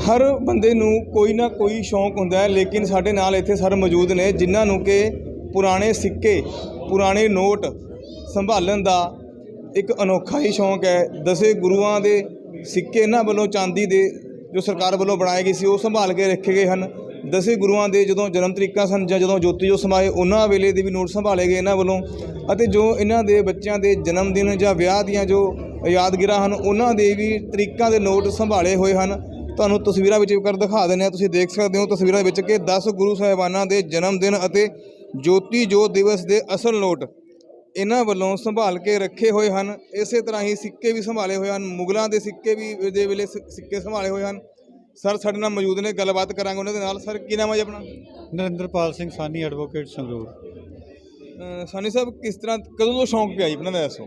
ਹਰ ਬੰਦੇ ਨੂੰ ਕੋਈ ਨਾ ਕੋਈ ਸ਼ੌਂਕ ਹੁੰਦਾ ਹੈ, ਲੇਕਿਨ ਸਾਡੇ ਨਾਲ ਇੱਥੇ ਸਰ ਮੌਜੂਦ ਨੇ ਜਿਨ੍ਹਾਂ ਨੂੰ ਕਿ ਪੁਰਾਣੇ ਸਿੱਕੇ, ਪੁਰਾਣੇ ਨੋਟ ਸੰਭਾਲਣ ਦਾ ਇੱਕ ਅਨੋਖਾ ਹੀ ਸ਼ੌਂਕ ਹੈ। ਦਸੇ ਗੁਰੂਆਂ ਦੇ ਸਿੱਕੇ ਇਹਨਾਂ ਵੱਲੋਂ ਚਾਂਦੀ ਦੇ ਜੋ ਸਰਕਾਰ ਵੱਲੋਂ ਬਣਾਏ ਗਏ ਸੀ, ਉਹ ਸੰਭਾਲ ਕੇ ਰੱਖੇ ਗਏ ਹਨ। ਦਸੇ ਗੁਰੂਆਂ ਦੇ ਜਦੋਂ ਜਨਮ ਤਰੀਕਾਂ ਸਨ ਜਾਂ ਜਦੋਂ ਜੋਤੀ ਜੋ ਸਮਾਏ, ਉਹਨਾਂ ਵੇਲੇ ਦੇ ਵੀ ਨੋਟ ਸੰਭਾਲੇ ਗਏ ਇਹਨਾਂ ਵੱਲੋਂ। ਅਤੇ ਜੋ ਇਹਨਾਂ ਦੇ ਬੱਚਿਆਂ ਦੇ ਜਨਮ ਦਿਨ ਜਾਂ ਵਿਆਹ ਦੀਆਂ ਜੋ ਯਾਦਗਾਰਾਂ ਹਨ, ਉਹਨਾਂ ਦੇ ਵੀ ਤਰੀਕਾਂ ਦੇ ਨੋਟ ਸੰਭਾਲੇ ਹੋਏ ਹਨ। ਤੁਹਾਨੂੰ ਤਸਵੀਰਾਂ ਵਿੱਚ ਕਰ ਦਿਖਾ ਦਿੰਦੇ ਹਾਂ। ਤੁਸੀਂ ਦੇਖ ਸਕਦੇ ਹੋ ਤਸਵੀਰਾਂ ਵਿੱਚ ਕਿ 10 ਗੁਰੂ ਸਾਹਿਬਾਨਾਂ ਦੇ ਜਨਮ ਦਿਨ ਅਤੇ ਜੋਤੀ ਜੋਤ ਦਿਵਸ ਦੇ ਅਸਲ ਨੋਟ ਇਹਨਾਂ ਵੱਲੋਂ ਸੰਭਾਲ ਕੇ ਰੱਖੇ ਹੋਏ ਹਨ। ਇਸੇ ਤਰ੍ਹਾਂ ਹੀ ਸਿੱਕੇ ਵੀ ਸੰਭਾਲੇ ਹੋਏ ਹਨ। ਮੁਗਲਾਂ ਦੇ ਸਿੱਕੇ ਵੀ ਦੇ ਵੇਲੇ ਸਿੱਕੇ ਸੰਭਾਲੇ ਹੋਏ ਹਨ। ਸਰ ਸਾਡੇ ਨਾਲ ਮੌਜੂਦ ਨੇ। ਗੱਲਬਾਤ ਕਰਾਂਗੇ ਉਹਨਾਂ ਦੇ ਨਾਲ। ਸਰ ਕੀ ਨਾਮ ਹੈ ਆਪਣਾ? ਨਰਿੰਦਰਪਾਲ ਸਿੰਘ ਸਾਨੀ ਐਡਵੋਕੇਟ ਸੰਗਰੂਰ। ਸਾਨੀ ਸਾਹਿਬ ਕਿਸ ਤਰ੍ਹਾਂ ਕਦੋਂ ਤੋਂ ਸ਼ੌਂਕ ਪਿਆ ਜੀ? ਆਪਣਾ ਦਾ ਦੱਸੋ।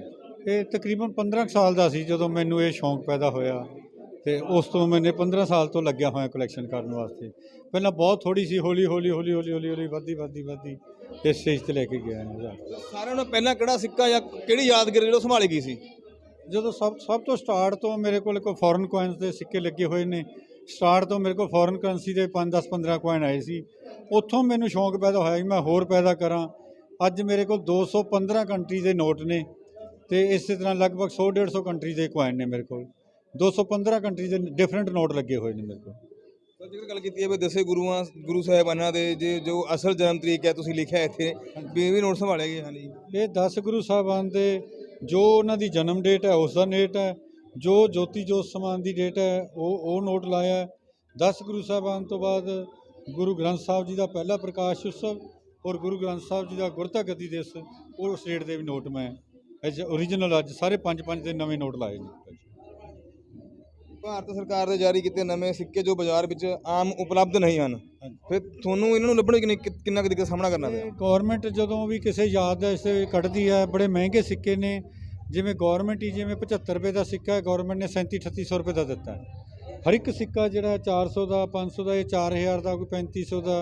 ਇਹ ਤਕਰੀਬਨ 15 ਕੁ ਸਾਲ ਦਾ ਸੀ ਜਦੋਂ ਮੈਨੂੰ ਇਹ ਸ਼ੌਂਕ ਪੈਦਾ ਹੋਇਆ। ਤੇ ਉਸ ਤੋਂ ਮੈਨੇ 15 ਸਾਲ ਤੋਂ ਲੱਗਿਆ ਹੋਇਆ ਕਲੈਕਸ਼ਨ ਕਰਨ ਵਾਸਤੇ। ਪਹਿਲਾਂ ਬਹੁਤ ਥੋੜੀ ਸੀ ਹੌਲੀ ਹੌਲੀ ਹੌਲੀ ਹੌਲੀ ਹੌਲੀ ਹੌਲੀ ਵੱਧਦੀ ਵੱਧਦੀ ਵੱਧਦੀ ਇਸ ਸਟੇਜ ਤੇ ਲੈ ਕੇ ਗਿਆ ਇਹਦਾ ਸਾਰਿਆਂ ਨੂੰ ਪਹਿਲਾਂ ਕਿਹੜਾ ਸਿੱਕਾ ਜਾਂ ਕਿਹੜੀ ਯਾਦਗਾਰ ਜਿਹੜਾ ਸੰਭਾਲੀ ਗਈ ਸੀ? ਜਦੋਂ ਸਭ ਸਭ ਤੋਂ ਸਟਾਰਟ ਤੋਂ ਮੇਰੇ ਕੋਲ ਕੋਈ ਫੋਰਨ ਕੋਇਨਸ ਦੇ ਸਿੱਕੇ ਲੱਗੇ ਹੋਏ ਨੇ। ਸਟਾਰਟ ਤੋਂ ਮੇਰੇ ਕੋਲ ਫੋਰਨ ਕਰੰਸੀ ਦੇ 5 10 15 ਕੋਇਨ ਆਏ ਸੀ। ਉੱਥੋਂ ਮੈਨੂੰ ਸ਼ੌਂਕ ਪੈਦਾ ਹੋਇਆ ਕਿ ਮੈਂ ਹੋਰ ਪੈਦਾ ਕਰਾਂ। ਅੱਜ ਮੇਰੇ ਕੋਲ 215 ਕੰਟਰੀ ਦੇ ਨੋਟ ਨੇ ਤੇ ਇਸੇ ਤਰ੍ਹਾਂ ਲਗਭਗ 100 150 ਕੰਟਰੀ ਦੇ ਕੋਇਨ ਨੇ ਮੇਰੇ ਕੋਲ। 215 ਕੰਟਰੀ ਦੇ ਡਿਫਰੈਂਟ ਨੋਟ ਲੱਗੇ ਹੋਏ ਨੇ ਮੇਰੇ ਕੋਲ। ਸਰ ਜੇਕਰ ਗੱਲ ਕੀਤੀ ਜਾਵੇ ਦਸੇ ਗੁਰੂਆਂ ਗੁਰੂ ਸਾਹਿਬਾਨਾਂ ਦੇ ਜੇ ਜੋ ਅਸਲ ਜਨਮ ਤਰੀਕ ਹੈ ਤੁਸੀਂ ਲਿਖਿਆ ਇੱਥੇ ਵੀ ਵੀ ਨੋਟ ਸੰਭਾਲੇ ਗਏ ਹਨ ਜੀ ਇਹ 10 ਗੁਰੂ ਸਾਹਿਬਾਨ ਦੇ ਜੋ ਉਹਨਾਂ ਦੀ ਜਨਮ ਡੇਟ ਹੈ ਉਸ ਦਾ ਡੇਟ ਹੈ ਜੋ ਜੋਤੀ ਜੋਤ ਸਮਾਨ ਦੀ ਡੇਟ ਹੈ ਉਹ ਉਹ ਨੋਟ ਲਾਇਆ ਹੈ। 10 ਗੁਰੂ ਸਾਹਿਬਾਨ ਤੋਂ ਬਾਅਦ ਗੁਰੂ ਗ੍ਰੰਥ ਸਾਹਿਬ ਜੀ ਦਾ ਪਹਿਲਾ ਪ੍ਰਕਾਸ਼ ਉਤਸਵ ਔਰ ਗੁਰੂ ਗ੍ਰੰਥ ਸਾਹਿਬ ਜੀ ਦਾ ਗੁਰਤਾ ਗੱਦੀ ਦਿਵਸ ਉਹ ਉਸ ਡੇਟ ਦੇ ਵੀ ਨੋਟ ਮੈਂ ਅੱਜ ਓਰੀਜਨਲ ਅੱਜ ਸਾਰੇ ਪੰਜ ਪੰਜ ਦੇ ਨਵੇਂ ਨੋਟ ਲਾਏ ਨੇ। ਭਾਰਤ ਸਰਕਾਰ ਦੇ ਜਾਰੀ ਕੀਤੇ ਨਵੇਂ ਸਿੱਕੇ ਜੋ ਬਾਜ਼ਾਰ ਵਿੱਚ ਆਮ ਉਪਲਬਧ ਨਹੀਂ ਹਨ। ਫਿਰ ਤੁਹਾਨੂੰ ਇਹਨਾਂ ਨੂੰ ਲੱਭਣ ਕਿੰਨੇ ਕਿੰਨਾ ਕੁ ਦਿੱਕਤ ਦਾ ਸਾਹਮਣਾ ਕਰਨਾ ਪਿਆ? ਗਵਰਨਮੈਂਟ ਜਦੋਂ ਵੀ ਕਿਸੇ ਯਾਦ ਦਾ ਇਸੇ ਕੱਢਦੀ ਹੈ, ਬੜੇ ਮਹਿੰਗੇ ਸਿੱਕੇ ਨੇ। ਜਿਵੇਂ ਗਵਰਨਮੈਂਟ ਹੀ ਜਿਵੇਂ 75 ਰੁਪਏ ਦਾ ਸਿੱਕਾ ਹੈ ਗਵਰਨਮੈਂਟ ਨੇ 37 3800 ਰੁਪਏ ਦਾ ਦਿੱਤਾ ਹਰ ਇੱਕ ਸਿੱਕਾ ਜਿਹੜਾ 400 ਦਾ 500 ਦਾ ਇਹ 4000 ਦਾ, ਕੋਈ 3500 ਦਾ,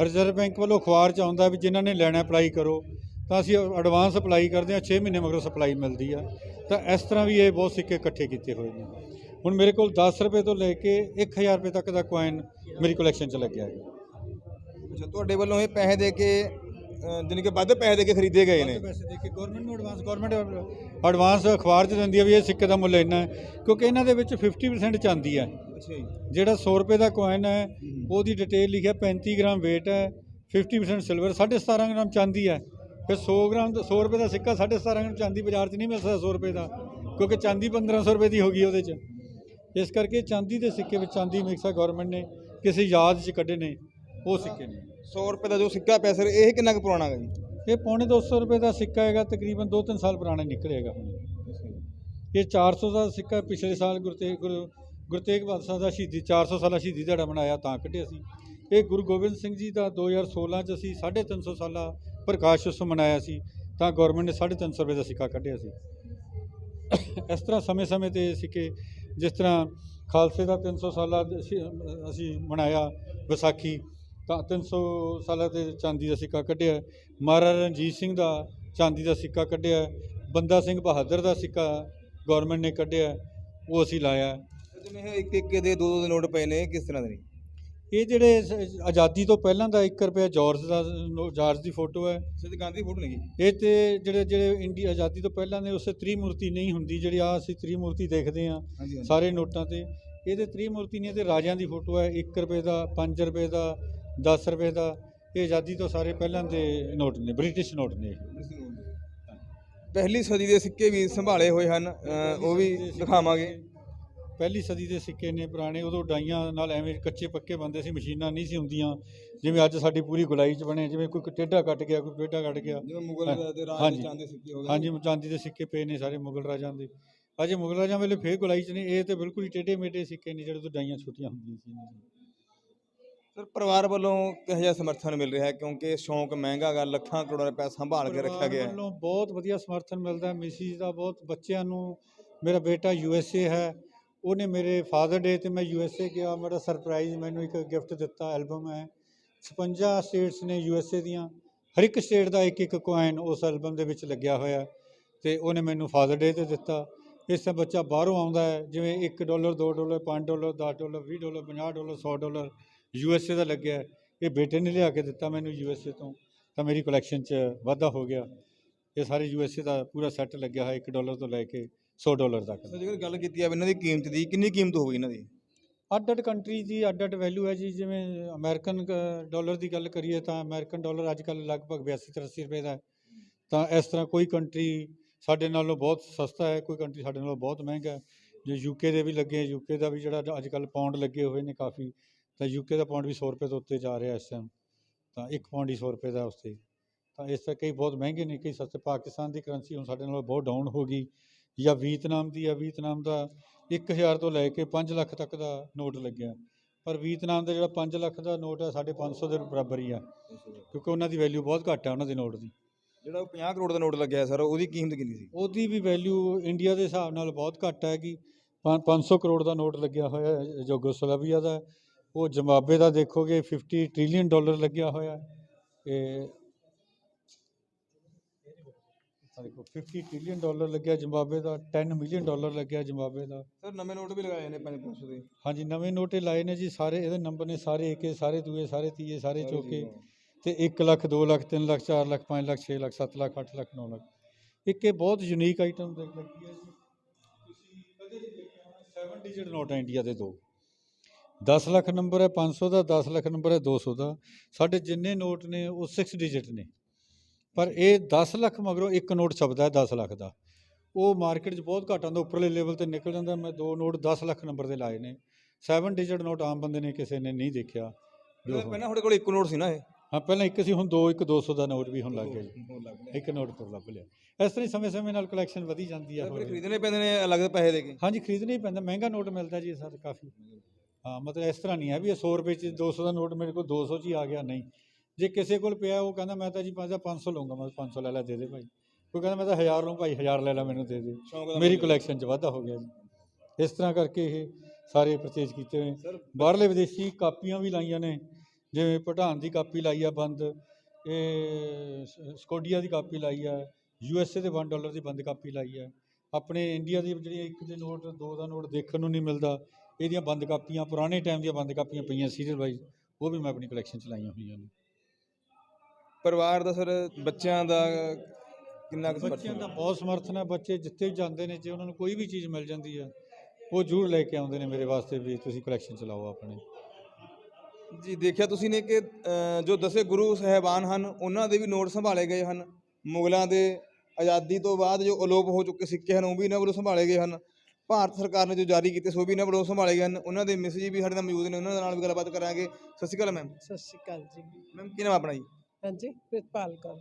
ਰਿਜ਼ਰਵ ਬੈਂਕ ਵੱਲੋਂ ਅਖਬਾਰ ਚ ਆਉਂਦਾ ਵੀ ਜਿਨ੍ਹਾਂ ਨੇ ਲੈਣਾ ਅਪਲਾਈ ਕਰੋ, ਤਾਂ ਅਸੀਂ ਐਡਵਾਂਸ ਅਪਲਾਈ ਕਰਦੇ ਹਾਂ 6 ਮਹੀਨੇ ਮਗਰੋਂ ਸਪਲਾਈ ਮਿਲਦੀ ਆ। ਤਾਂ ਇਸ ਤਰ੍ਹਾਂ ਵੀ ਇਹ ਬਹੁਤ ਸਿੱਕੇ ਇਕੱਠੇ ਕੀਤੇ ਹੋਏ ਨੇ। ਹੁਣ ਮੇਰੇ ਕੋਲ 10 ਰੁਪਏ ਤੋਂ ਲੈ ਕੇ 1000 ਰੁਪਏ ਤੱਕ ਦਾ ਕੋਇਨ ਮੇਰੀ ਕਲੈਕਸ਼ਨ ਚ ਲੱਗਿਆ ਹੈ। ਅੱਛਾ ਤੁਹਾਡੇ ਵੱਲੋਂ ਇਹ ਪੈਸੇ ਦੇ ਕੇ ਜਾਣੀ ਕਿ ਵੱਧ ਪੈਸੇ ਦੇ ਕੇ ਖਰੀਦੇ ਗਏ ਨੇ? ਪੈਸੇ ਦੇ ਕੇ ਗਵਰਨਮੈਂਟ ਨੂੰ ਐਡਵਾਂਸ ਗਵਰਨਮੈਂਟ ਐਡਵਾਂਸ ਅਖਬਾਰ 'ਚ ਦਿੰਦੀ ਹੈ ਵੀ ਇਹ ਸਿੱਕੇ ਦਾ ਮੁੱਲ ਇੰਨਾ ਹੈ ਕਿਉਂਕਿ ਇਹਨਾਂ ਦੇ ਵਿੱਚ 50% ਚਾਂਦੀ ਹੈ। ਜਿਹੜਾ 100 ਰੁਪਏ ਦਾ ਕੋਇਨ ਹੈ ਉਹਦੀ ਡਿਟੇਲ ਲਿਖਿਆ 35 ਗ੍ਰਾਮ weight ਹੈ 50% ਸਿਲਵਰ 17.5 ਗ੍ਰਾਮ ਚਾਂਦੀ ਹੈ। ਫਿਰ 100 ਗ੍ਰਾਮ ਦਾ 100 ਰੁਪਏ ਦਾ ਸਿੱਕਾ 17.5 ਗ੍ਰਾਮ ਚਾਂਦੀ ਬਾਜ਼ਾਰ 'ਚ ਨਹੀਂ ਮਿਲ ਸਕਦਾ 100 ਰੁਪਏ ਦਾ ਕਿਉਂਕਿ ਚਾਂਦੀ 1500 ਰੁਪਏ ਦੀ ਹੋ ਗਈ ਉਹਦੇ 'ਚ। ਇਸ ਕਰਕੇ ਚਾਂਦੀ ਦੇ ਸਿੱਕੇ ਵਿੱਚ ਚਾਂਦੀ ਮਿਕਸ ਗਵਰਨਮੈਂਟ ਨੇ ਕਿਸੇ ਯਾਦ 'ਚ ਕੱਢੇ ਨੇ ਉਹ ਸਿੱਕੇ ਨੇ। 100 ਰੁਪਏ ਦਾ ਜੋ ਸਿੱਕਾ ਪਿਆ ਸਰ ਇਹ ਕਿੰਨਾ ਕੁ ਪੁਰਾਣਾ ਹੈ ਜੀ? ਇਹ ਪੌਣੇ 200 ਰੁਪਏ ਦਾ ਸਿੱਕਾ ਹੈਗਾ ਤਕਰੀਬਨ 2-3 ਸਾਲ ਪੁਰਾਣਾ ਨਿਕਲੇਗਾ ਹੁਣ। ਇਹ 400 ਦਾ ਸਿੱਕਾ ਪਿਛਲੇ ਸਾਲ ਗੁਰਤੇਗ ਗੁਰੂ ਗੁਰੂ ਤੇਗ ਬਹਾਦਰ ਸਾਹਿਬ ਦਾ ਸ਼ਹੀਦੀ 400 ਸਾਲਾ ਸ਼ਹੀਦੀ ਦਿਹਾੜਾ ਮਨਾਇਆ ਤਾਂ ਕੱਢਿਆ ਸੀ। ਇਹ ਗੁਰੂ ਗੋਬਿੰਦ ਸਿੰਘ ਜੀ ਦਾ 2016 ਚ ਅਸੀਂ 350 ਸਾਲਾ ਪ੍ਰਕਾਸ਼ ਉਤਸਵ ਮਨਾਇਆ ਸੀ ਤਾਂ ਗਵਰਨਮੈਂਟ ਨੇ 350 ਰੁਪਏ ਦਾ ਸਿੱਕਾ ਕੱਢਿਆ ਸੀ। ਇਸ ਤਰ੍ਹਾਂ ਸਮੇਂ-ਸਮੇਂ ਤੇ ਸਿੱਕੇ ਜਿਸ ਤਰ੍ਹਾਂ ਖਾਲਸੇ ਦਾ 300 ਸਾਲਾ ਦ- ਸ਼ੀ- ਅਸੀਂ ਮਨਾਇਆ ਵਿਸਾਖੀ, ਤਾਂ 300 ਸਾਲਾਂ ਤੇ ਚਾਂਦੀ ਦਾ ਸਿੱਕਾ ਕੱਢਿਆ। ਮਹਾਰਾਜਾ ਰਣਜੀਤ ਸਿੰਘ ਦਾ ਚਾਂਦੀ ਦਾ ਸਿੱਕਾ ਕੱਢਿਆ। ਬੰਦਾ ਸਿੰਘ ਬਹਾਦਰ ਦਾ ਸਿੱਕਾ ਗਵਰਨਮੈਂਟ ਨੇ ਕੱਢਿਆ। ਉਹ ਅਸੀਂ ਲਾਇਆ। ਜਿਵੇਂ ਇੱਕ ਇੱਕ ਦੇ ਦੋ ਦੋ ਦੇ ਨੋਟ ਪਏ ਨੇ, ਕਿਸ ਤਰ੍ਹਾਂ ਦੇ ਨੇ? ਇਹ ਜਿਹੜੇ ਸ- ਆਜ਼ਾਦੀ ਤੋਂ ਪਹਿਲਾਂ ਦਾ 1 ਰੁਪਿਆ ਜਾਰਜ ਦਾ ਨੋ- ਜਾਰਜ ਦੀ ਫੋਟੋ ਹੈ। ਸਿੱਧ ਗਾਂਧੀ ਦੀ ਫੋਟੋ ਨਹੀਂ ਇਹ ਤੇ ਜਿਹੜੇ ਜਿਹੜੇ ਇੰਡੀਆ ਆਜ਼ਾਦੀ ਤੋਂ ਪਹਿਲਾਂ ਨੇ ਉਸੇ ਤ੍ਰਿਮੂਰਤੀ ਨਹੀਂ ਹੁੰਦੀ ਜਿਹੜੀ ਆ ਅਸੀਂ ਤ੍ਰਿਮੂਰਤੀ ਦੇਖਦੇ ਹਾਂ ਹਾਂਜੀ ਹਾਂਜੀ। ਸਾਰੇ ਨੋਟਾਂ ਤੇ। ਇਹਦੇ ਤ੍ਰਿਮੂਰਤੀ ਨਹੀਂ ਤੇ ਰਾਜਿਆਂ ਦੀ ਫੋਟੋ ਹੈ। 1 ਰੁਪਏ ਦਾ 5 ਰੁਪਏ ਦਾ 10 ਰੁਪਏ ਦਾ। ਇਹ ਆਜ਼ਾਦੀ ਤੋਂ ਸਾਰੇ ਪਹਿਲਾਂ ਦੇ ਨੋਟ ਨੇ ਬ੍ਰਿਟਿਸ਼ ਨੋਟ ਨੇ। ਪਹਿਲੀ ਸਦੀ ਦੇ ਸਿੱਕੇ ਵੀ ਸੰਭਾਲੇ ਹੋਏ ਹਨ। ਉਹ ਵੀ ਦਿਖਾਵਾਂਗੇ। ਪਹਿਲੀ ਸਦੀ ਦੇ ਸਿੱਕੇ ਨੇ ਪੁਰਾਣੇ ਉਦੋਂ ਡਾਈਆਂ ਨਾਲ ਐਵੇਂ ਕੱਚੇ ਪੱਕੇ ਬੰਦੇ ਸੀ ਮਸ਼ੀਨਾਂ ਨਹੀਂ ਸੀ ਹੁੰਦੀਆਂ। ਜਿਵੇਂ ਅੱਜ ਸਾਡੀ ਪੂਰੀ ਗੁਲਾਈ 'ਚ ਬਣੇ ਜਿਵੇਂ ਕੋਈ ਟੇਢਾ ਕੱਟ ਗਿਆ ਕੋਈ ਪੇਢਾ ਕੱਟ ਗਿਆ। ਜਿਵੇਂ ਮੁਗਲ ਦੇ ਰਾਜ। ਦੇ ਚਾਂਦੇ ਸਿੱਕੇ ਹੋ ਗਏ ਹਾਂਜੀ ਚਾਂਦੀ ਦੇ ਸਿੱਕੇ ਪਏ ਨੇ ਸਾਰੇ ਮੁਗਲ ਰਾਜਾਂ ਦੇ। ਅਜੇ ਮੁਗਲ ਰਾਜਾਂ ਵੇਲੇ ਫੇਰ ਗੁਲਾਈ 'ਚ ਨੇ ਇਹ ਤੇ ਬਿਲਕੁਲ ਹੀ ਟੇਢੇ ਮੇਢੇ ਸਿੱਕੇ ਨੇ ਜਿਹੜੇ ਤੋਂ ਡਾਈਆਂ ਛੋਟੀਆਂ ਹੁੰਦੀਆਂ ਸੀ ਸਰ ਪਰਿਵਾਰ ਵੱਲੋਂ ਕਿਹੋ ਜਿਹਾ ਸਮਰਥਨ ਮਿਲ ਰਿਹਾ ਹੈ? ਕਿਉਂਕਿ ਸ਼ੌਂਕ ਮਹਿੰਗਾ ਗਾ ਲੱਖਾਂ ਕਰੋੜਾਂ ਰੁਪਏ ਸੰਭਾਲ ਕੇ ਰੱਖਿਆ ਗਿਆ ਹੈ। ਵੱਲੋਂ ਬਹੁਤ ਵਧੀਆ ਸਮਰਥਨ ਮਿਲਦਾ ਹੈ। ਮਿਸਿਸ ਦਾ ਬਹੁਤ ਬੱਚਿਆਂ ਨੂੰ ਮੇਰਾ ਬੇਟਾ ਯੂ ਐਸ ਏ ਹੈ। ਉਹਨੇ ਮੇਰੇ ਫਾਦਰ ਡੇ ਤੇ ਮੈਂ ਯੂ ਐਸ ਏ ਗਿਆ। ਮੇਰਾ ਸਰਪ੍ਰਾਈਜ਼ ਮੈਨੂੰ ਇੱਕ ਗਿਫਟ ਦਿੱਤਾ ਐਲਬਮ ਹੈ। 56 ਸਟੇਟਸ ਨੇ ਯੂ ਐਸ ਏ ਦੀਆਂ। ਹਰ ਇੱਕ ਸਟੇਟ ਦਾ ਇੱਕ ਇੱਕ ਕੋਇਨ ਉਸ ਐਲਬਮ ਦੇ ਵਿੱਚ ਲੱਗਿਆ ਹੋਇਆ ਹੈ ਤੇ ਉਹਨੇ ਮੈਨੂੰ ਫਾਦਰ ਡੇ ਤੇ ਦਿੱਤਾ। ਇਸ ਤਰ੍ਹਾਂ ਬੱਚਾ ਬਾਹਰੋਂ ਆਉਂਦਾ ਹੈ, ਜਿਵੇਂ 1 dollar 2 dollar 5 dollar 10 dollar 20 dollar 50 dollar 100 dollar U S A ਦਾ ਲੱਗਿਆ ਇਹ ਬੇਟੇ ਨੇ ਲਿਆ ਕੇ ਦਿੱਤਾ ਮੈਨੂੰ ਯੂ ਐਸ ਏ ਤੋਂ। ਤਾਂ ਮੇਰੀ ਕਲੈਕਸ਼ਨ 'ਚ ਵਾਧਾ ਹੋ ਗਿਆ। ਇਹ ਸਾਰੇ ਯੂ ਐਸ ਏ ਦਾ ਪੂਰਾ ਸੈੱਟ ਲੱਗਿਆ ਹੈ 1 ਡਾਲਰ ਤੋਂ ਲੈ ਕੇ। 100 ਡਾਲਰ ਤੱਕ ਸਰ ਜੇਕਰ ਗੱਲ ਕੀਤੀ ਜਾਵੇ ਇਹਨਾਂ ਦੀ ਕੀਮਤ ਦੀ ਕਿੰਨੀ ਕੀਮਤ ਹੋਊਗੀ ਇਹਨਾਂ ਦੀ? ਅੱਡ ਅੱਡ ਕੰਟਰੀ ਦੀ ਅੱਡ ਅੱਡ ਵੈਲਿਊ ਹੈ ਜੀ ਜਿਵੇਂ ਅਮਰੀਕਨ ਡਾਲਰ ਦੀ ਗੱਲ ਕਰੀਏ ਤਾਂ ਅਮਰੀਕਨ ਡਾਲਰ ਅੱਜ ਕੱਲ੍ਹ ਲਗਭਗ 82 83 ਰੁਪਏ ਦਾ ਹੈ। ਤਾਂ ਇਸ ਤਰ੍ਹਾਂ ਕੋਈ ਕੰਟਰੀ ਸਾਡੇ ਨਾਲੋਂ ਬਹੁਤ ਸਸਤਾ ਹੈ ਕੋਈ ਕੰਟਰੀ ਸਾਡੇ ਨਾਲੋਂ ਬਹੁਤ ਮਹਿੰਗਾ ਹੈ। ਜੇ ਯੂਕੇ ਦੇ ਵੀ ਲੱਗੇ ਯੂਕੇ ਦਾ ਵੀ ਜਿਹੜਾ ਅੱਜ ਕੱਲ੍ਹ ਪੌਂਡ ਲੱਗੇ ਹੋਏ ਨੇ ਕਾਫੀ ਤਾਂ ਯੂਕੇ ਦਾ ਪੌਂਡ ਵੀ 100 ਰੁਪਏ ਤੋਂ ਉੱਤੇ ਜਾ ਰਿਹਾ ਇਸ ਟਾਈਮ ਤਾਂ ਇੱਕ ਪੌਂਡ ਹੀ 100 ਰੁਪਏ ਦਾ ਉਸ 'ਤੇ। ਤਾਂ ਇਸ ਤਰ੍ਹਾਂ ਕਈ ਬਹੁਤ ਮਹਿੰਗੇ ਨੇ ਕਈ ਸਸਤੇ। ਪਾਕਿਸਤਾਨ ਦੀ ਕਰੰਸੀ ਹੁਣ ਸਾਡੇ ਨਾਲੋਂ ਬਹੁਤ ਡਾਊਨ ਹੋ ਗਈ। ਜਾਂ ਵੀਅਤਨਾਮ ਦੀ ਆ ਵੀਅਤਨਾਮ ਦਾ 1000 ਤੋਂ ਲੈ ਕੇ 5 ਲੱਖ ਤੱਕ ਦਾ ਨੋਟ ਲੱਗਿਆ। ਪਰ ਵੀਅਤਨਾਮ ਦਾ ਜਿਹੜਾ 5 ਲੱਖ ਦਾ ਨੋਟ ਸਾਡੇ 500 ਦੇ ਬਰਾਬਰ ਹੀ ਆ ਕਿਉਂਕਿ ਉਹਨਾਂ ਦੀ ਵੈਲਿਊ ਬਹੁਤ ਘੱਟ ਹੈ ਉਹਨਾਂ ਦੇ ਨੋਟ ਦੀ। ਜਿਹੜਾ ਉਹ 50 ਕਰੋੜ ਦਾ ਨੋਟ ਲੱਗਿਆ ਸਰ ਉਹਦੀ ਕੀਮਤ ਕਿੰਨੀ ਸੀ? ਉਹਦੀ ਵੀ ਵੈਲਿਊ ਇੰਡੀਆ ਦੇ ਹਿਸਾਬ ਨਾਲ ਬਹੁਤ ਘੱਟ ਹੈ ਕਿ 500 ਕਰੋੜ ਦਾ ਨੋਟ ਲੱਗਿਆ ਹੋਇਆ ਹੈ ਯੂਗੋਸਲਾਵੀਆ ਦਾ ਉਹ ਜ਼ਿੰਬਾਬਵੇ ਦਾ ਦੇਖੋਗੇ 50 ਟ੍ਰਿਲੀਅਨ ਡਾਲਰ ਲੱਗਿਆ ਹੋਇਆ ਹੈ। ਇਹ ਆਹ ਦੇਖੋ 50 ਟ੍ਰਿਲੀਅਨ ਡਾਲਰ ਲੱਗਿਆ ਜ਼ਿੰਬਾਬਵੇ ਦਾ 10 ਮਿਲੀਅਨ ਡਾਲਰ ਲੱਗਿਆ ਜ਼ਿੰਬਾਬਵੇ ਦਾ। ਸਰ ਨਵੇਂ ਨੋਟ ਵੀ ਲਗਾਏ ਨੇ 500 ਦੇ। ਹਾਂਜੀ ਨਵੇਂ ਨੋਟੇ ਲਾਏ ਨੇ ਜੀ ਸਾਰੇ ਇਹਦੇ ਨੰਬਰ ਨੇ ਸਾਰੇ ਏਕੇ ਸਾਰੇ ਦੂਏ ਸਾਰੇ ਤੀਏ ਸਾਰੇ ਚੌਕੇ। ਤੇ 1 ਲੱਖ 2 ਲੱਖ 3 ਲੱਖ 4 ਲੱਖ 5 ਲੱਖ 6 ਲੱਖ 7 ਲੱਖ 8 ਲੱਖ 9 ਲੱਖ। ਇੱਕ ਇਹ ਬਹੁਤ ਯੂਨੀਕ ਆਈਟਮ ਦੇਖ ਲੱਗੀ ਹੈ ਜੀ। ਤੁਸੀਂ ਕਦੇ ਨਹੀਂ ਦੇਖਿਆ 7 ਡਿਜਿਟ ਨੋਟ ਹੈ ਇੰਡੀਆ ਦੇ ਦੋ। 10 ਲੱਖ ਨੰਬਰ ਹੈ 500 ਦਾ 10 ਲੱਖ ਨੰਬਰ ਹੈ 200 ਦਾ। ਸਾਡੇ ਜਿੰਨੇ ਨੋਟ ਨੇ ਉਹ 6 ਡਿਜਿਟ ਨੇ। ਪਰ ਇਹ 10 ਲੱਖ ਮਗਰੋਂ ਇੱਕ ਨੋਟ ਛਪਦਾ ਹੈ 10 ਲੱਖ ਦਾ। ਉਹ ਮਾਰਕੀਟ 'ਚ ਬਹੁਤ ਘੱਟ ਆਉਂਦਾ ਉੱਪਰਲੇ ਲੈਵਲ ਤੇ ਨਿਕਲ ਜਾਂਦਾ। ਮੈਂ ਦੋ ਨੋਟ 10 ਲੱਖ ਨੰਬਰ ਦੇ ਲਾਏ ਨੇ। 7 ਡਿਜਿਟ ਨੋਟ ਆਮ ਬੰਦੇ ਨੇ ਕਿਸੇ ਨੇ ਨਹੀਂ ਦੇਖਿਆ। ਜੋ ਪਹਿਲਾਂ ਤੁਹਾਡੇ ਕੋਲ ਇੱਕ ਨੋਟ ਸੀ ਨਾ ਇਹ? ਹਾਂ ਪਹਿਲਾਂ ਇੱਕ ਸੀ ਹੁਣ ਦੋ ਇੱਕ 200 ਦਾ ਨੋਟ ਵੀ ਹੁਣ ਲੱਗ ਗਿਆ ਜੀ। ਇੱਕ ਨੋਟ ਤੋਂ ਲੱਭ ਲਿਆ। ਇਸ ਤਰ੍ਹਾਂ ਹੀ ਸਮੇਂ-ਸਮੇਂ ਨਾਲ ਕਲੈਕਸ਼ਨ ਵਧੀ ਜਾਂਦੀ ਆ ਫਿਰ ਹੋਰ। ਖਰੀਦਣੇ ਪੈਂਦੇ ਨੇ ਅਲੱਗ ਪੈਸੇ ਦੇ ਕੇ? ਹਾਂਜੀ ਖਰੀਦਣਾ ਹੀ ਪੈਂਦਾ ਮਹਿੰਗਾ ਨੋਟ ਮਿਲਦਾ ਜੀ ਸਰ ਕਾਫੀ। ਹਾਂ ਮਤਲਬ ਇਸ ਤਰ੍ਹਾਂ ਨਹੀਂ ਹੈ ਵੀ ਇਹ 100 ਰੁਪਏ ਚ 200 ਦਾ ਨੋਟ ਮੇਰੇ ਕੋਲ 200 ਚ ਹੀ ਆ ਗਿਆ ਨਹੀਂ। ਜੇ ਕਿਸੇ ਕੋਲ ਪਿਆ ਉਹ ਕਹਿੰਦਾ ਮੈਂ ਤਾਂ ਜੀ 500 ਲਊਂਗਾ ਮੈਂ 500 ਲੈ ਲੈ ਦੇ ਦੇ ਭਾਈ। ਕੋਈ ਕਹਿੰਦਾ ਮੈਂ ਤਾਂ 1000 ਲਊਂ ਭਾਈ 1000 ਲੈ ਲੈ ਮੈਨੂੰ ਦੇ ਦੇ। ਮੇਰੀ ਕਲੈਕਸ਼ਨ ਚ ਵਾਧਾ ਹੋ ਗਿਆ ਜੀ। ਇਸ ਤਰ੍ਹਾਂ ਕਰਕੇ ਇਹ ਸਾਰੇ ਪਰਚੇਜ ਕੀਤੇ ਹੋਏ। ਬਾਹਰਲੇ ਵਿਦੇਸ਼ੀ ਕਾਪੀਆਂ ਵੀ ਲਾਈਆਂ ਨੇ। ਜਿਵੇਂ ਭੂਟਾਨ ਦੀ ਕਾਪੀ ਲਾਈ ਆ ਬੰਦ ਇਹ ਸਕੋਡੀਆ ਦੀ ਕਾਪੀ ਲਾਈ ਆ ਯੂ ਐਸ ਏ ਦੇ 1 ਡਾਲਰ ਦੀ ਬੰਦ ਕਾਪੀ ਲਾਈ ਆ। ਆਪਣੇ ਇੰਡੀਆ ਦੀ ਜਿਹੜੀਆਂ ਇੱਕ ਦੇ ਨੋਟ ਦੋ ਦਾ ਨੋਟ ਦੇਖਣ ਨੂੰ ਨਹੀਂ ਮਿਲਦਾ ਇਹਦੀਆਂ ਬੰਦ ਕਾਪੀਆਂ ਪੁਰਾਣੇ ਟਾਈਮ ਦੀਆਂ ਬੰਦ ਕਾਪੀਆਂ ਪਈਆਂ ਸੀਰੀਅਲ ਵਾਈਜ਼ ਉਹ ਵੀ ਮੈਂ ਆਪਣੀ ਕਲੈਕਸ਼ਨ ਚ ਲਾਈਆਂ ਹੋਈਆਂ ਨੇ। ਪਰਿਵਾਰ ਦਾ ਸਰ ਬੱਚਿਆਂ ਦਾ ਕਿੰਨਾ ਕੁ ਬੱਚਿਆਂ ਸਮਰਥਨ ਦਾ ਬਹੁਤ ਸਮਰਥਨ ਹੈ ਬੱਚੇ ਜਿੱਥੇ ਵੀ ਜਾਂਦੇ ਨੇ ਜੇ ਉਹਨਾਂ ਨੂੰ ਕੋਈ ਵੀ ਚੀਜ਼ ਮਿਲ ਜਾਂਦੀ ਹੈ ਉਹ ਜ਼ਰੂਰ ਲੈ ਕੇ ਆਉਂਦੇ ਨੇ ਮੇਰੇ ਵਾਸਤੇ ਵੀ ਤੁਸੀਂ ਕਲੈਕਸ਼ਨ ਚਲਾਓ ਆਪਣੇ। ਜੀ ਦੇਖਿਆ ਤੁਸੀਂ ਨੇ ਕਿ ਅ, ਜੋ ਦਸੇ ਗੁਰੂ ਸਾਹਿਬਾਨ ਹਨ ਉਹਨਾਂ ਦੇ ਵੀ ਨੋਟ ਸੰਭਾਲੇ ਗਏ ਹਨ। ਮੁਗਲਾਂ ਦੇ ਆਜ਼ਾਦੀ ਤੋਂ ਬਾਅਦ ਜੋ ਅਲੋਪ ਹੋ ਚੁੱਕੇ ਸਿੱਕੇ ਹਨ ਉਹ ਵੀ ਇਹਨਾਂ ਵੱਲੋਂ ਸੰਭਾਲੇ ਗਏ ਹਨ। ਭਾਰਤ ਸਰਕਾਰ ਨੇ ਜੋ ਜਾਰੀ ਕੀਤੇ ਸੋ ਵੀ ਇਹਨਾਂ ਵੱਲੋਂ ਸੰਭਾਲੇ ਗਏ ਹਨ। ਉਹਨਾਂ ਦੇ ਮਿਸ ਜੀ ਵੀ ਸਾਡੇ ਨਾਲ ਮੌਜੂਦ ਨੇ ਉਹਨਾਂ ਦੇ ਨਾਲ ਵੀ ਗੱਲਬਾਤ ਕਰਾਂਗੇ। ਸਤਿ ਸ਼੍ਰੀ ਅਕਾਲ ਮੈਮ। ਸਤਿ ਸ਼੍ਰੀ ਅਕਾਲ ਜੀ। ਮੈਮ ਕੀ ਨਾਮ ਆਪਣਾ ਜੀ? ਹਾਂਜੀ ਪ੍ਰਿਤਪਾਲ ਕੌਰ।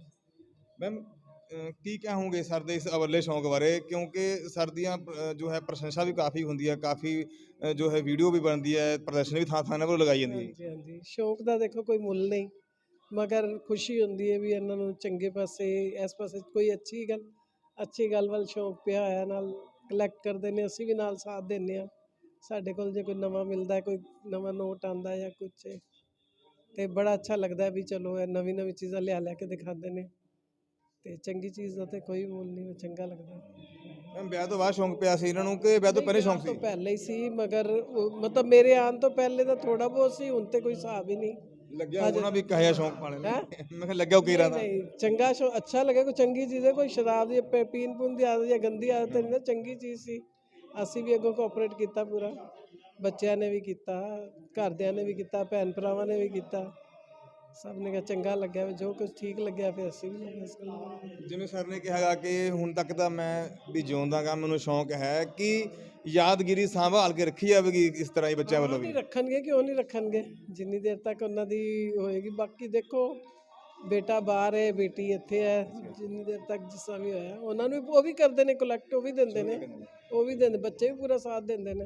ਮੈਮ ਕੀ ਕਹੋਗੇ ਸਰ ਦੇ ਇਸ ਅਵੱਲੇ ਸ਼ੌਂਕ ਬਾਰੇ? ਕਿਉਂਕਿ ਸਰਦੀਆਂ ਜੋ ਹੈ ਪ੍ਰਸ਼ੰਸਾ ਵੀ ਕਾਫੀ ਹੁੰਦੀ ਹੈ ਕਾਫੀ ਅ, ਜੋ ਹੈ ਵੀਡੀਓ ਵੀ ਬਣਦੀ ਹੈ ਪ੍ਰਦਰਸ਼ਨ ਵੀ ਥਾਂ ਥਾਂ ਇਹਨਾਂ ਵੱਲੋਂ ਲਗਾਈ ਜਾਂਦੀ ਹੈ। ਹਾਂਜੀ ਹਾਂਜੀ। ਸ਼ੌਕ ਦਾ ਦੇਖੋ ਕੋਈ ਮੁੱਲ ਨਹੀਂ ਮਗਰ ਖੁਸ਼ੀ ਹੁੰਦੀ ਹੈ ਵੀ ਇਹਨਾਂ ਨੂੰ ਚੰਗੇ ਪਾਸੇ ਇਸ ਪਾਸੇ ਕੋਈ ਅੱਛੀ ਗੱਲ ਅੱਛੀ ਗੱਲ ਵੱਲ ਸ਼ੌਕ ਪਿਆ ਹੋਇਆ ਨਾਲ ਕਲੈਕਟ ਕਰਦੇ ਨੇ ਅਸੀਂ ਵੀ ਨਾਲ ਸਾਥ ਦਿੰਦੇ ਆ ਸਾਡੇ ਕੋਲ ਜੇ ਕੋਈ ਨਵਾਂ ਮਿਲਦਾ ਕੋਈ ਨਵਾਂ ਨੋਟ ਆਂਦਾ ਜਾਂ ਕੁਛ ਤੇ ਬੜਾ ਅੱਛਾ ਲੱਗਦਾ ਵੀ ਚਲੋ ਇਹ ਨਵੀਂ ਨਵੀਂ ਚੀਜ਼ਾਂ ਲਿਆ ਲਿਆ ਕੇ ਦਿਖਾਉਂਦੇ ਨੇ। ਤੇ ਚੰਗੀ ਚੀਜ਼ ਦਾ ਤੇ ਕੋਈ ਮੁੱਲ ਨਹੀਂ ਚੰਗਾ ਲੱਗਦਾ। ਮੈਮ ਵਿਆਹ ਤੋਂ ਬਾਅਦ ਸ਼ੌਂਕ ਪਿਆ ਸੀ ਇਹਨਾਂ ਨੂੰ ਕਿ ਵਿਆਹ ਤੋਂ ਪਹਿਲੇ ਸ਼ੌਂਕ ਤੋਂ ਸੀ? ਪਹਿਲੇ ਹੀ ਸੀ ਮਗਰ ਉਹ- ਮਤਲਬ ਮੇਰੇ ਆਉਣ ਤੋਂ ਪਹਿਲੇ ਤਾਂ ਥੋੜਾ ਬਹੁਤ ਸੀ ਹੁਣ ਤੇ ਕੋਈ ਹਿਸਾਬ ਹੀ ਨਹੀਂ। ਲੱਗਿਆ ਹੋਣਾ ਵੀ ਕਹਿਆ ਸ਼ੌਂਕ ਪਾਣੇ ਨੇ ਹੈਂ? ਮੈਂ ਕਿਹਾ ਲੱਗਿਆ ਉਹ ਕੀਰਾ ਦਾ ਨਹੀਂ ਚੰਗਾ ਸ਼ੋ ਅੱਛਾ ਲੱਗੇ ਕੋਈ ਚੰਗੀ ਚੀਜ਼ ਹੈ ਕੋਈ ਸ਼ਰਾਬ ਦੀ ਪੀ- ਪੀਣ ਪੂਣ ਦੀ ਆਦਤ ਜਾਂ ਗੰਦੀ ਆਦਤ ਨਹੀਂ ਨਾ ਚੰਗੀ ਚੀਜ਼ ਸੀ। ਅਸੀਂ ਵੀ ਅੱਗੋਂ ਕੋਆਪਰੇਟ ਕੀਤਾ ਪੂਰਾ। ਬੱਚਿਆਂ ਨੇ ਵੀ ਕੀਤਾ ਘਰਦਿਆਂ ਨੇ ਵੀ ਕੀਤਾ ਭੈਣ ਭਰਾਵਾਂ ਨੇ ਵੀ ਕੀਤਾ। ਸਭ ਨੇ ਕਿਹਾ ਚੰਗਾ ਲੱਗਿਆ ਵੀ ਜੋ ਕੁਝ ਠੀਕ ਲੱਗਿਆ ਫਿਰ ਅਸੀਂ ਵੀ ਇਸ ਗੱਲ। ਨਾਲ। ਜਿਵੇਂ ਸਰ ਨੇ ਕਿਹਾਗਾ ਕਿ ਹੁਣ ਤੱਕ ਤਾਂ ਮੈਂ ਵੀ ਜਿਉਂਦਾ ਗਾ ਮੈਨੂੰ ਸ਼ੌਂਕ ਹੈ ਕਿ ਯਾਦਗਿਰੀ ਸੰਭਾਲ ਕੇ ਰੱਖੀ ਜਾਵੇਗੀ ਇਸ ਤਰ੍ਹਾਂ ਹੀ ਬੱਚਿਆਂ ਵੱਲੋਂ ਵੀ। ਨਹੀਂ ਰੱਖਣਗੇ ਕਿਉਂ ਨਹੀਂ ਰੱਖਣਗੇ? ਜਿੰਨੀ ਦੇਰ ਤੱਕ ਉਹਨਾਂ ਦੀ ਹੋਏਗੀ ਬਾਕੀ ਦੇਖੋ ਬੇਟਾ ਬਾਹਰ ਹੈ ਬੇਟੀ ਇੱਥੇ ਹੈ ਜਿੰਨੀ ਦੇਰ ਤੱਕ ਜਿਸ ਤਰ੍ਹਾਂ ਵੀ ਹੋਇਆ। ਉਹਨਾਂ ਨੂੰ ਵੀ- ਉਹ ਵੀ ਕਰਦੇ ਨੇ ਕਲੈਕਟ ਉਹ ਵੀ ਦਿੰਦੇ ਨੇ। ਉਹ ਵੀ ਦਿੰਦੇ ਬੱਚੇ ਵੀ ਪੂਰਾ ਸਾਥ ਦਿੰਦੇ ਨੇ।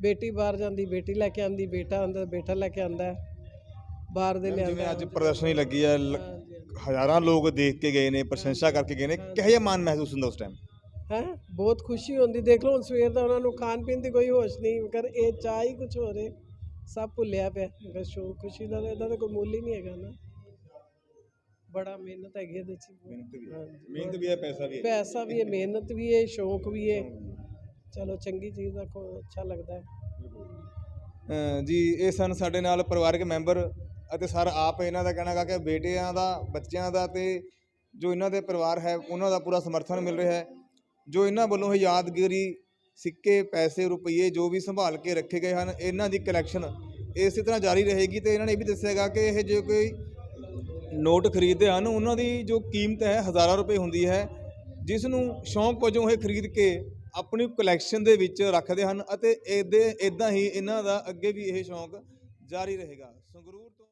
ਬੇਟੀ ਬਾਹਰ ਜਾਂਦੀ ਬੇਟੀ ਲੈ ਕੇ ਆਂਦੀ ਬੇਟਾ ਆਂਦਾ ਬੇਟਾ ਲੈ ਕੇ ਆਂਦਾ ਹੈ। ਬਾਹਰ ਦੇ ਜਿਵੇਂ ਲਿਆਂਦਾ ਅੱਜ ਪ੍ਰਦਰਸ਼ਨੀ ਲੱਗੀ ਹੈ ਲ-। ਹਜ਼ਾਰਾਂ ਲੋਕ ਦੇਖ ਕੇ ਗਏ ਨੇ ਪ੍ਰਸ਼ੰਸਾ ਕਰਕੇ ਗਏ ਨੇ। ਕਿਹੋ ਜਿਹਾ ਮਾਣ ਮਹਿਸੂਸ ਹੁੰਦਾ ਉਸ ਟਾਈਮ ਹੈਂ? ਬਹੁਤ ਖੁਸ਼ੀ ਹੁੰਦੀ ਦੇਖ ਲਓ ਹੁਣ ਸਵੇਰ ਦਾ ਉਹਨਾਂ ਨੂੰ ਖਾਣ ਪੀਣ ਦੀ ਕੋਈ ਹੋਸ਼ ਨਹੀਂ ਮਗਰ ਇਹ ਚਾਹ ਹੀ ਕੁਝ ਹੋ ਰੇ ਸਭ ਭੁੱਲਿਆ ਪਿਆ ਮਗਰ ਸ਼ੌਕ ਖੁਸ਼ੀ ਦਾ ਤਾਂ ਇਹਦਾ ਤਾਂ ਕੋਈ ਮੁੱਲ ਹੀ ਨਹੀਂ ਹੈਗਾ ਨਾ। ਬੜਾ ਮਿਹਨਤ ਹੈਗੀ ਇਹਦੇ ਚ। ਹੈ। ਮਿਹਨਤ ਵੀ ਹੈ ਪੈਸਾ ਵੀ ਹੈ। ਪੈਸਾ ਵੀ ਹੈ ਮਿਹਨਤ ਵੀ ਹੈ। ਸ਼ੌਂਕ ਵੀ ਹੈ। ਚਲੋ ਚੰਗੀ ਚੀਜ਼ ਦਾ ਕੋ ਅੱਛਾ ਲੱਗਦਾ ਹੈ। ਅ, ਜੀ ਇਹ ਸਨ ਸਾਡੇ ਨਾਲ ਪਰਿਵਾਰਕ ਮੈਂਬਰ ਅਤੇ ਸਰ ਆਪ ਇਹਨਾਂ ਦਾ ਕਹਿਣਾ ਗਾ ਕਿ ਬੇਟਿਆਂ ਦਾ ਬੱਚਿਆਂ ਦਾ ਤੇ ਜੋ ਇਹਨਾਂ ਦੇ ਪਰਿਵਾਰ ਹੈ ਉਹਨਾਂ ਦਾ ਪੂਰਾ ਸਮਰਥਨ ਮਿਲ ਰਿਹਾ ਹੈ। ਜੋ ਇਹਨਾਂ ਵੱਲੋਂ ਇਹ ਯਾਦਗਾਰੀ ਸਿੱਕੇ ਪੈਸੇ ਰੁਪਈਏ ਜੋ ਵੀ ਸੰਭਾਲ ਕੇ ਰੱਖੇ ਗਏ ਹਨ ਇਹਨਾਂ ਦੀ ਕਲੈਕਸ਼ਨ ਇਸੇ ਤਰ੍ਹਾਂ ਜਾਰੀ ਰਹੇਗੀ ਤੇ ਇਹਨਾਂ ਨੇ ਇਹ ਵੀ ਦੱਸਿਆਗਾ ਕਿ ਇਹ ਜੋ ਕੋਈ ਨੋਟ ਖਰੀਦਦੇ ਹਨ ਉਹਨਾਂ ਦੀ ਜੋ ਕੀਮਤ ਹੈ ਹਜ਼ਾਰਾਂ ਰੁਪਏ ਹੁੰਦੀ ਹੈ ਜਿਸ ਨੂੰ ਸ਼ੌਂਕ ਵਜੋਂ ਇਹ ਖਰੀਦ ਕੇ ਆਪਣੀ ਕਲੈਕਸ਼ਨ ਦੇ ਵਿੱਚ ਰੱਖਦੇ ਹਨ ਅਤੇ ਇਹਦੇ ਇਦਾਂ ਹੀ ਇਹਨਾਂ ਦਾ ਅੱਗੇ ਵੀ ਇਹ ਸ਼ੌਂਕ ਜਾਰੀ ਰਹੇਗਾ। ਸੰਗਰੂਰ ਤੋਂ